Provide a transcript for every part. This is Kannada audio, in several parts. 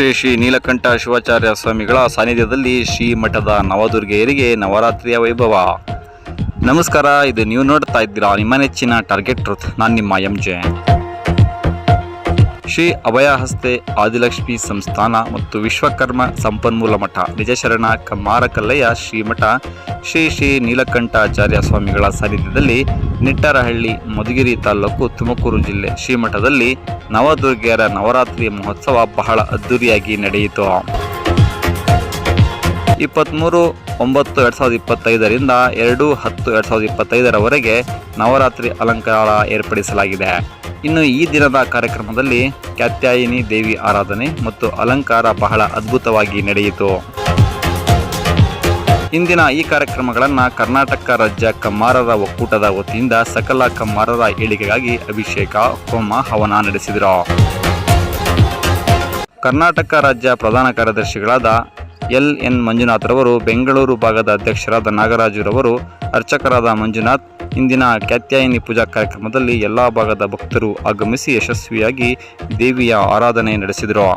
ಶ್ರೀ ಶ್ರೀ ನೀಲಕಂಠ ಶಿವಾಚಾರ್ಯ ಸ್ವಾಮಿಗಳ ಸಾನ್ನಿಧ್ಯದಲ್ಲಿ ಶ್ರೀ ಮಠದ ನವದುರ್ಗೆಯರಿಗೆ ನವರಾತ್ರಿಯ ವೈಭವ. ನಮಸ್ಕಾರ, ಇದು ನೀವು ನೋಡ್ತಾ ಇದ್ದೀರಾ ನಿಮ್ಮ ನೆಚ್ಚಿನ ಟಾರ್ಗೆಟ್ ಟ್ರೂತ್. ನಾನು ನಿಮ್ಮ ಎಂ ಜೆ. ಶ್ರೀ ಅಭಯಹಸ್ತೆ ಆದಿಲಕ್ಷ್ಮಿ ಸಂಸ್ಥಾನ ಮತ್ತು ವಿಶ್ವಕರ್ಮ ಸಂಪನ್ಮೂಲ ಮಠ ನಿಜಶರಣ ಕಮ್ಮಾರಕಲ್ಲಯ್ಯ ಶ್ರೀಮಠ ಶ್ರೀ ಶ್ರೀ ನೀಲಕಂಠಾಚಾರ್ಯ ಸ್ವಾಮಿಗಳ ಸಾನ್ನಿಧ್ಯದಲ್ಲಿ ನಿಟ್ಟರಹಳ್ಳಿ, ಮಧುಗಿರಿ ತಾಲೂಕು, ತುಮಕೂರು ಜಿಲ್ಲೆ ಶ್ರೀಮಠದಲ್ಲಿ ನವದುರ್ಗೆಯರ ನವರಾತ್ರಿ ಮಹೋತ್ಸವ ಬಹಳ ಅದ್ದೂರಿಯಾಗಿ ನಡೆಯಿತು. ಇಪ್ಪತ್ತ್ಮೂರು ಒಂಬತ್ತು ಎರಡು ಸಾವಿರದ ಇಪ್ಪತ್ತೈದರಿಂದ ಎರಡು ಹತ್ತು ಎರಡು ಸಾವಿರದ ಇಪ್ಪತ್ತೈದರವರೆಗೆ ನವರಾತ್ರಿ ಅಲಂಕಾರ ಏರ್ಪಡಿಸಲಾಗಿದೆ. ಇನ್ನು ಈ ದಿನದ ಕಾರ್ಯಕ್ರಮದಲ್ಲಿ ಕ್ಯಾತ್ಯಾಯಿನಿ ದೇವಿ ಆರಾಧನೆ ಮತ್ತು ಅಲಂಕಾರ ಬಹಳ ಅದ್ಭುತವಾಗಿ ನಡೆಯಿತು. ಇಂದಿನ ಈ ಕಾರ್ಯಕ್ರಮಗಳನ್ನು ಕರ್ನಾಟಕ ರಾಜ್ಯ ಕಮ್ಮಾರರ ಒಕ್ಕೂಟದ ವತಿಯಿಂದ ಸಕಲ ಕಮ್ಮಾರರ ಏಳಿಗೆಗಾಗಿ ಅಭಿಷೇಕ, ಹೋಮ, ಹವನ ನಡೆಸಿದರು. ಕರ್ನಾಟಕ ರಾಜ್ಯ ಪ್ರಧಾನ ಕಾರ್ಯದರ್ಶಿಗಳಾದ ಎಲ್ ಎನ್ ಮಂಜುನಾಥ್ರವರು ಬೆಂಗಳೂರು ಭಾಗದ ಅಧ್ಯಕ್ಷರಾದ ನಾಗರಾಜುರವರು ಅರ್ಚಕರಾದ ಮಂಜುನಾಥ್, ಇಂದಿನ ಕ್ಯಾತ್ಯಾಯಿನಿ ಪೂಜಾ ಕಾರ್ಯಕ್ರಮದಲ್ಲಿ ಎಲ್ಲ ಭಾಗದ ಭಕ್ತರು ಆಗಮಿಸಿ ಯಶಸ್ವಿಯಾಗಿ ದೇವಿಯ ಆರಾಧನೆ ನಡೆಸಿದರು.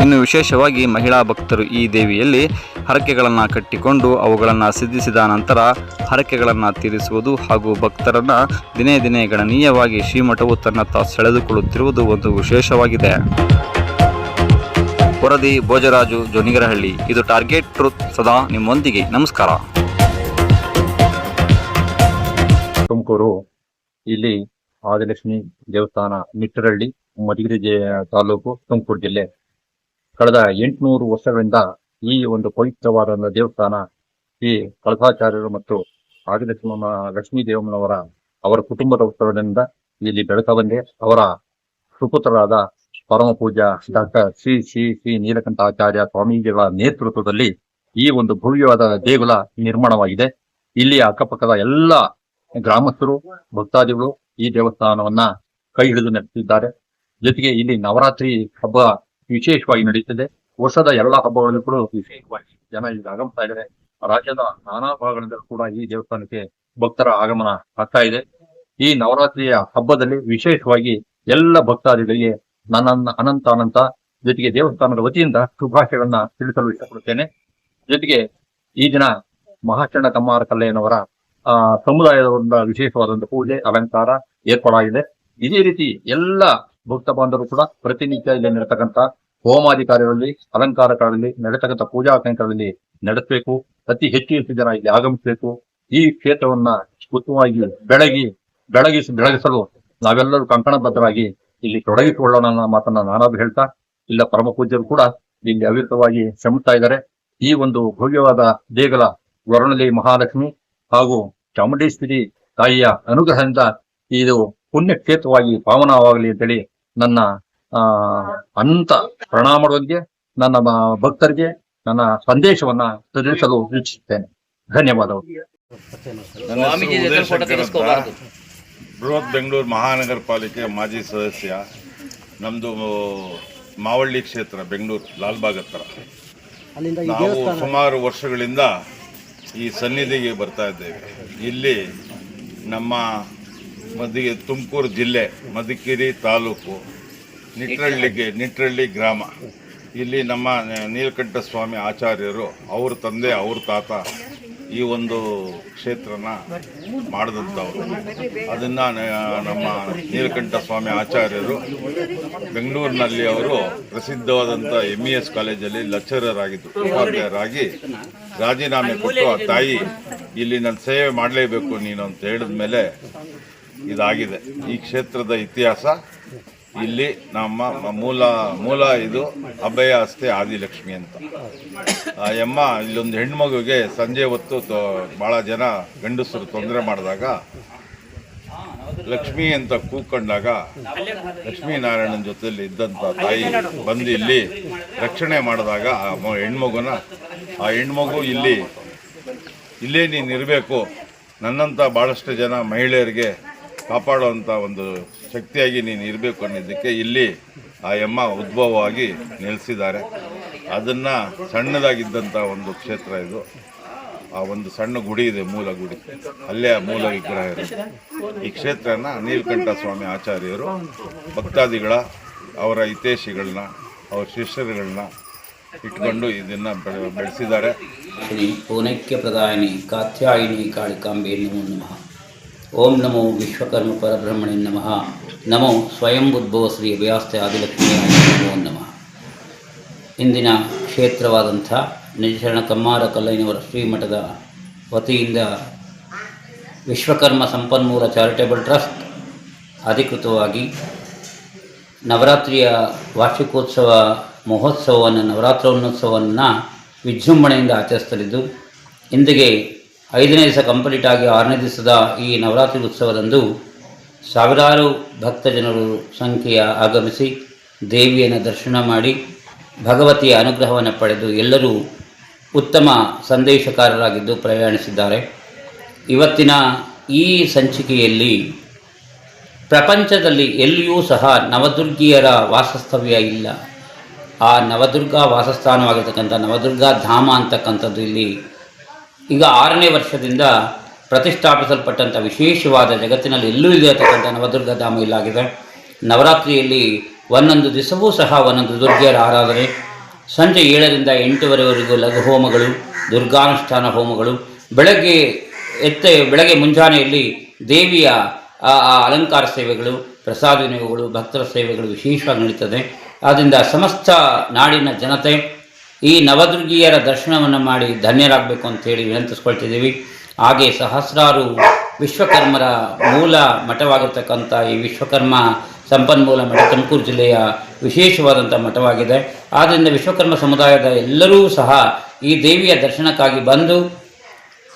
ಇನ್ನು ವಿಶೇಷವಾಗಿ ಮಹಿಳಾ ಭಕ್ತರು ಈ ದೇವಿಯಲ್ಲಿ ಹರಕೆಗಳನ್ನು ಕಟ್ಟಿಕೊಂಡು ಅವುಗಳನ್ನು ಸಿದ್ಧಿಸಿದ ನಂತರ ಹರಕೆಗಳನ್ನು ತೀರಿಸುವುದು ಹಾಗೂ ಭಕ್ತರನ್ನು ದಿನೇ ದಿನೇ ಗಣನೀಯವಾಗಿ ಶ್ರೀಮಠವು ತನ್ನತ್ತ ಸೆಳೆದುಕೊಳ್ಳುತ್ತಿರುವುದು ಒಂದು ವಿಶೇಷವಾಗಿದೆ. ವರದಿ ಭೋಜರಾಜು ಜೋನಿಗರಹಳ್ಳಿ. ಇದು ಟಾರ್ಗೆಟ್ ಟ್ರೂತ್ ಸದಾ ನಿಮ್ಮೊಂದಿಗೆ. ನಮಸ್ಕಾರ. ತುಮಕೂರು ಇಲ್ಲಿ ಆದಿಲಕ್ಷ್ಮಿ ದೇವಸ್ಥಾನ ನಿಟ್ಟರಳ್ಳಿ ಮಧುಗಿರಿ ತಾಲೂಕು ತುಮಕೂರು ಜಿಲ್ಲೆ. ಕಳೆದ ಎಂಟುನೂರು ವರ್ಷಗಳಿಂದ ಈ ಒಂದು ಪವಿತ್ರವಾದ ದೇವಸ್ಥಾನ ಈ ಕಳಸಾಚಾರ್ಯರು ಮತ್ತು ಆಗಲಕ್ಷ್ಮ ಲಕ್ಷ್ಮೀ ದೇವಮ್ಮನವರ ಅವರ ಕುಟುಂಬದ ಉತ್ಸವದಿಂದ ಇಲ್ಲಿ ಬೆಳಕ ಬಂದೆ. ಅವರ ಸುಪುತ್ರರಾದ ಪರಮ ಪೂಜ್ಯ ಡಾಕ್ಟರ್ ಶ್ರೀ ಶ್ರೀ ಶ್ರೀ ನೀಲಕಂಠಾಚಾರ್ಯ ಸ್ವಾಮೀಜಿಗಳ ನೇತೃತ್ವದಲ್ಲಿ ಈ ಒಂದು ಭವ್ಯವಾದ ದೇಗುಲ ನಿರ್ಮಾಣವಾಗಿದೆ. ಇಲ್ಲಿ ಅಕ್ಕಪಕ್ಕದ ಎಲ್ಲ ಗ್ರಾಮಸ್ಥರು, ಭಕ್ತಾದಿಗಳು ಈ ದೇವಸ್ಥಾನವನ್ನ ಕೈ ಹಿಡಿದು ನಡೆಸಿದ್ದಾರೆ ಜೊತೆಗೆ ಇಲ್ಲಿ ನವರಾತ್ರಿ ಹಬ್ಬ ವಿಶೇಷವಾಗಿ ನಡೆಯುತ್ತದೆ ವರ್ಷದ ಎಲ್ಲ ಹಬ್ಬಗಳಲ್ಲೂ ಕೂಡ ವಿಶೇಷವಾಗಿ ಜನ ಇಲ್ಲಿ ಆಗಮಿಸ್ತಾ ಇದ್ದಾರೆ ರಾಜ್ಯದ ನಾನಾ ಭಾಗಗಳಿಂದ ಕೂಡ ಈ ದೇವಸ್ಥಾನಕ್ಕೆ ಭಕ್ತರ ಆಗಮನ ಆಗ್ತಾ ಇದೆ ಈ ನವರಾತ್ರಿಯ ಹಬ್ಬದಲ್ಲಿ ವಿಶೇಷವಾಗಿ ಎಲ್ಲ ಭಕ್ತಾದಿಗಳಿಗೆ ನನ್ನ ಅನಂತ ಅನಂತ ಜೊತೆಗೆ ದೇವಸ್ಥಾನದ ವತಿಯಿಂದ ಶುಭಾಶಯಗಳನ್ನ ತಿಳಿಸಲು ಇಷ್ಟಪಡುತ್ತೇನೆ ಜೊತೆಗೆ ಈ ದಿನ ಮಹಾಚಂಡ ಕಮ್ಮಾರ ಕಲ್ಲೆಯನವರ ಆ ಸಮುದಾಯದ ಒಂದು ವಿಶೇಷವಾದಂತಹ ಪೂಜೆ ಅಲಂಕಾರ ಏರ್ಪಾಡಾಗಿದೆ ಇದೇ ರೀತಿ ಎಲ್ಲ ಭಕ್ತ ಬಾಂಧವರು ಕೂಡ ಪ್ರತಿನಿತ್ಯ ಇಲ್ಲಿ ನಡೆತಕ್ಕಂಥ ಹೋಮಾದಿ ಕಾರ್ಯಗಳಲ್ಲಿ ಅಲಂಕಾರ ನಡೀತಕ್ಕಂಥ ಪೂಜಾ ಕೈಂಕರ್ಯಗಳಲ್ಲಿ ನಡೆಸಬೇಕು. ಅತಿ ಹೆಚ್ಚು ಹೆಚ್ಚು ಜನ ಇಲ್ಲಿ ಆಗಮಿಸಬೇಕು. ಈ ಕ್ಷೇತ್ರವನ್ನ ಉತ್ತಮವಾಗಿ ಬೆಳಗಿ ಬೆಳಗಿಸಿ ಬೆಳಗಿಸಲು ನಾವೆಲ್ಲರೂ ಕಂಕಣಬದ್ಧರಾಗಿ ಇಲ್ಲಿ ತೊಡಗಿಸಿಕೊಳ್ಳೋಣ ಅನ್ನೋ ಮಾತನ್ನ ನಾನಾದ್ರು ಹೇಳ್ತಾ, ಇಲ್ಲ ಪರಮ ಪೂಜ್ಯರು ಕೂಡ ಇಲ್ಲಿ ಅವಿರತವಾಗಿ ಶ್ರಮಿಸ್ತಾ ಇದ್ದಾರೆ. ಈ ಒಂದು ಭವ್ಯವಾದ ದೇಗುಲ ವರುಣಲಿ ಮಹಾಲಕ್ಷ್ಮಿ ಹಾಗೂ ಚಾಮುಂಡೇಶ್ವರಿ ತಾಯಿಯ ಅನುಗ್ರಹದಿಂದ ಇದು ಪುಣ್ಯ ಕ್ಷೇತ್ರವಾಗಿ ಪಾವನವಾಗಲಿ ಅಂತೇಳಿ ನನ್ನ ಆ ಅನಂತ ಪ್ರಣಾಮದೊಂದಿಗೆ ನನ್ನ ಭಕ್ತರಿಗೆ ನನ್ನ ಸಂದೇಶವನ್ನ ತಿಳಿಸಲು ಇಚ್ಛಿಸುತ್ತೇನೆ. ಧನ್ಯವಾದಗಳು. ಅಂತ. ಬೃಹತ್ ಬೆಂಗಳೂರು ಮಹಾನಗರ ಪಾಲಿಕೆ ಮಾಜಿ ಸದಸ್ಯ ನಮ್ದು ಮಾವಳ್ಳಿ ಕ್ಷೇತ್ರ ಬೆಂಗಳೂರು ಲಾಲ್ಬಾಗ್ ಹತ್ರ. ನಾವು ಸುಮಾರು ವರ್ಷಗಳಿಂದ ಈ ಸನ್ನಿಧಿಗೆ ಬರ್ತಾ ಇದ್ದೇವೆ. ಇಲ್ಲಿ ನಮ್ಮ ಮದಿಗೆ ತುಮಕೂರು ಜಿಲ್ಲೆ ಮದಿಕೇರಿ ತಾಲೂಕು, ನಿಟ್ರಳ್ಳಿಗೆ ನಿಟ್ರಳ್ಳಿ ಗ್ರಾಮ. ಇಲ್ಲಿ ನಮ್ಮ ನೀಲಕಂಠ ಸ್ವಾಮಿ ಆಚಾರ್ಯರು, ಅವ್ರ ತಂದೆ, ಅವ್ರ ತಾತ ಈ ಒಂದು ಕ್ಷೇತ್ರನ ಮಾಡಿದಂಥವ್ರು. ಅದನ್ನು ನಮ್ಮ ನೀಲಕಂಠ ಸ್ವಾಮಿ ಆಚಾರ್ಯರು ಬೆಂಗಳೂರಿನಲ್ಲಿ ಅವರು ಪ್ರಸಿದ್ಧವಾದಂಥ ಎಂ ಇ ಎಸ್ ಕಾಲೇಜಲ್ಲಿ ಲೆಕ್ಚರರ್ ಆಗಿದ್ದರು ಉಪಾಧ್ಯಾಯರಾಗಿ ರಾಜೀನಾಮೆ ಕೊಟ್ಟು ಆ ತಾಯಿ, ಇಲ್ಲಿ ನಾನು ಸೇವೆ ಮಾಡಲೇಬೇಕು ನೀನು ಅಂತ ಹೇಳಿದ ಮೇಲೆ ಇದಾಗಿದೆ. ಈ ಕ್ಷೇತ್ರದ ಇತಿಹಾಸ ಇಲ್ಲಿ ನಮ್ಮ ಮೂಲ ಮೂಲ ಇದು ಅಭಯ ಆದಿ ಆದಿಲಕ್ಷ್ಮಿ ಅಂತ. ಆ ಯಮ್ಮ ಇಲ್ಲೊಂದು ಹೆಣ್ಮಗುಗೆ ಸಂಜೆ ಹೊತ್ತು ಬಹಳ ಜನ ಗಂಡಸರು ತೊಂದರೆ ಮಾಡಿದಾಗ ಲಕ್ಷ್ಮಿ ಅಂತ ಕೂಕೊಂಡಾಗ ಲಕ್ಷ್ಮೀನಾರಾಯಣನ ಜೊತೆಯಲ್ಲಿ ಇದ್ದಂಥ ತಾಯಿ ಬಂದು ಇಲ್ಲಿ ರಕ್ಷಣೆ ಮಾಡಿದಾಗ ಆ ಹೆಣ್ಮಗುನ, ಆ ಹೆಣ್ಮಗು ಇಲ್ಲಿ, ಇಲ್ಲೇ ನೀನು ಇರಬೇಕು. ನನ್ನಂಥ ಭಾಳಷ್ಟು ಜನ ಮಹಿಳೆಯರಿಗೆ ಕಾಪಾಡುವಂಥ ಒಂದು ಶಕ್ತಿಯಾಗಿ ನೀನು ಇರಬೇಕು ಅನ್ನೋದಕ್ಕೆ ಇಲ್ಲಿ ಆ ಎಮ್ಮ ಉದ್ಭವವಾಗಿ ನೆಲೆಸಿದ್ದಾರೆ. ಅದನ್ನು ಸಣ್ಣದಾಗಿದ್ದಂಥ ಒಂದು ಕ್ಷೇತ್ರ ಇದು. ಆ ಒಂದು ಸಣ್ಣ ಗುಡಿ ಇದೆ, ಮೂಲ ಗುಡಿ. ಅಲ್ಲೇ ಆ ಮೂಲ ವಿಗ್ರಹ ಇದೆ ಈ ಕ್ಷೇತ್ರನ ನೀಲಕಂಠ ಸ್ವಾಮಿ ಆಚಾರ್ಯರು, ಭಕ್ತಾದಿಗಳ, ಅವರ ಹಿತೇಶಿಗಳನ್ನ ಅವರ ಶಿಷ್ಯರುಗಳನ್ನ ಇಟ್ಕೊಂಡು ಇದನ್ನು ಬೆಳೆ ಬೆಳೆಸಿದ್ದಾರೆ. ಶ್ರೀ ಪ್ರಧಾನಿ ಕಾತ್ಯಾಯಿನಿ ಕಾಳಿಕಾಂಬೆ ಮಹಾ ಓಂ ನಮೋ ವಿಶ್ವಕರ್ಮ ಪರಬ್ರಹ್ಮಣಿ ನಮಃ. ನಮೋ ಸ್ವಯಂ ಉದ್ಭವ ಶ್ರೀ ವ್ಯಾಸ್ತೆ ಆದಿಲಕ್ಷ್ಮಿಯ ನಮೋ ನಮಃ. ಇಂದಿನ ಕ್ಷೇತ್ರವಾದಂಥ ನಿಜಶರಣ ಕಮ್ಮಾರ ಕಲ್ಲೈನವರ ಶ್ರೀಮಠದ ವತಿಯಿಂದ ವಿಶ್ವಕರ್ಮ ಸಂಪನ್ಮೂಲ ಚಾರಿಟೇಬಲ್ ಟ್ರಸ್ಟ್ ಅಧಿಕೃತವಾಗಿ ನವರಾತ್ರಿಯ ವಾರ್ಷಿಕೋತ್ಸವ ಮಹೋತ್ಸವವನ್ನು, ನವರಾತ್ರೋತ್ಸವವನ್ನು ವಿಜೃಂಭಣೆಯಿಂದ ಆಚರಿಸ್ತಲಿದ್ದು ಇಂದಿಗೆ ಐದನೇ ದಿವಸ ಕಂಪ್ಲೀಟ್ ಆಗಿ ಆರನೇ ದಿವಸದ ಈ ನವರಾತ್ರಿ ಉತ್ಸವದಂದು ಸಾವಿರಾರು ಭಕ್ತ ಜನರು ಸಂಖ್ಯೆಯ ಆಗಮಿಸಿ ದೇವಿಯನ್ನು ದರ್ಶನ ಮಾಡಿ ಭಗವತಿಯ ಅನುಗ್ರಹವನ್ನು ಪಡೆದು ಎಲ್ಲರೂ ಉತ್ತಮ ಸಂದೇಶಕಾರರಾಗಿದ್ದು ಪ್ರಯಾಣಿಸಿದ್ದಾರೆ. ಇವತ್ತಿನ ಈ ಸಂಚಿಕೆಯಲ್ಲಿ ಪ್ರಪಂಚದಲ್ಲಿ ಎಲ್ಲಿಯೂ ಸಹ ನವದುರ್ಗಿಯರ ವಾಸಸ್ಥವ್ಯ ಇಲ್ಲ. ಆ ನವದುರ್ಗಾ ವಾಸಸ್ಥಾನವಾಗಿರ್ತಕ್ಕಂಥ ನವದುರ್ಗಾ ಧಾಮ ಅಂತಕ್ಕಂಥದ್ದು ಇಲ್ಲಿ ಈಗ ಆರನೇ ವರ್ಷದಿಂದ ಪ್ರತಿಷ್ಠಾಪಿಸಲ್ಪಟ್ಟಂಥ ವಿಶೇಷವಾದ ಜಗತ್ತಿನಲ್ಲಿ ಎಲ್ಲೂ ಇದೆ ಅಂತಕ್ಕಂಥ ನವದುರ್ಗ ಧಾಮ ಇಲ್ಲಾಗಿದೆ. ನವರಾತ್ರಿಯಲ್ಲಿ ಒಂದೊಂದು ದಿವಸವೂ ಸಹ ಒಂದೊಂದು ದುರ್ಗೆಯರ ಆರಾಧನೆ. ಸಂಜೆ ಏಳರಿಂದ ಎಂಟುವರೆವರೆಗೂ ಲಘು ಹೋಮಗಳು, ದುರ್ಗಾನುಷ್ಠಾನ ಹೋಮಗಳು. ಬೆಳಗ್ಗೆ ಎತ್ತ, ಬೆಳಗ್ಗೆ ಮುಂಜಾನೆಯಲ್ಲಿ ದೇವಿಯ ಅಲಂಕಾರ ಸೇವೆಗಳು, ಪ್ರಸಾದ ವಿನಿಯೋಗಗಳು, ಭಕ್ತರ ಸೇವೆಗಳು ವಿಶೇಷವಾಗಿ ನಡೀತದೆ. ಆದ್ದರಿಂದ ಸಮಸ್ತ ನಾಡಿನ ಜನತೆ ಈ ನವದುರ್ಗಿಯರ ದರ್ಶನವನ್ನು ಮಾಡಿ ಧನ್ಯರಾಗಬೇಕು ಅಂತೇಳಿ ವಿನಂತಿಸ್ಕೊಳ್ತಿದ್ದೀವಿ. ಹಾಗೆ ಸಹಸ್ರಾರು ವಿಶ್ವಕರ್ಮರ ಮೂಲ ಮಠವಾಗಿರ್ತಕ್ಕಂಥ ಈ ವಿಶ್ವಕರ್ಮ ಸಂಪನ್ಮೂಲ ಮಠ ತುಮಕೂರು ಜಿಲ್ಲೆಯ ವಿಶೇಷವಾದಂಥ ಮಠವಾಗಿದೆ. ಆದ್ದರಿಂದ ವಿಶ್ವಕರ್ಮ ಸಮುದಾಯದ ಎಲ್ಲರೂ ಸಹ ಈ ದೇವಿಯ ದರ್ಶನಕ್ಕಾಗಿ ಬಂದು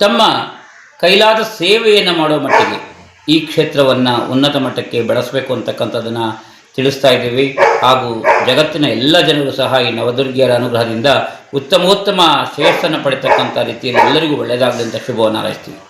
ತಮ್ಮ ಕೈಲಾದ ಸೇವೆಯನ್ನು ಮಾಡೋ ಮಟ್ಟಿಗೆ ಈ ಕ್ಷೇತ್ರವನ್ನು ಉನ್ನತ ಮಟ್ಟಕ್ಕೆ ಬೆಳೆಸಬೇಕು ಅಂತಕ್ಕಂಥದ್ದನ್ನು ತಿಳಿಸ್ತಾ ಇದ್ದೀವಿ. ಹಾಗೂ ಜಗತ್ತಿನ ಎಲ್ಲ ಜನರು ಸಹ ಈ ನವದುರ್ಗಿಯರ ಅನುಗ್ರಹದಿಂದ ಉತ್ತಮೋತ್ತಮ ಶ್ರೇಯಸ್ಸನ್ನು ಪಡೆತಕ್ಕಂಥ ರೀತಿಯಲ್ಲಿ ಎಲ್ಲರಿಗೂ ಒಳ್ಳೆಯದಾಗಲಿ ಅಂತ ಶುಭವನ್ನು ಹಾರೈಸ್ತೀವಿ.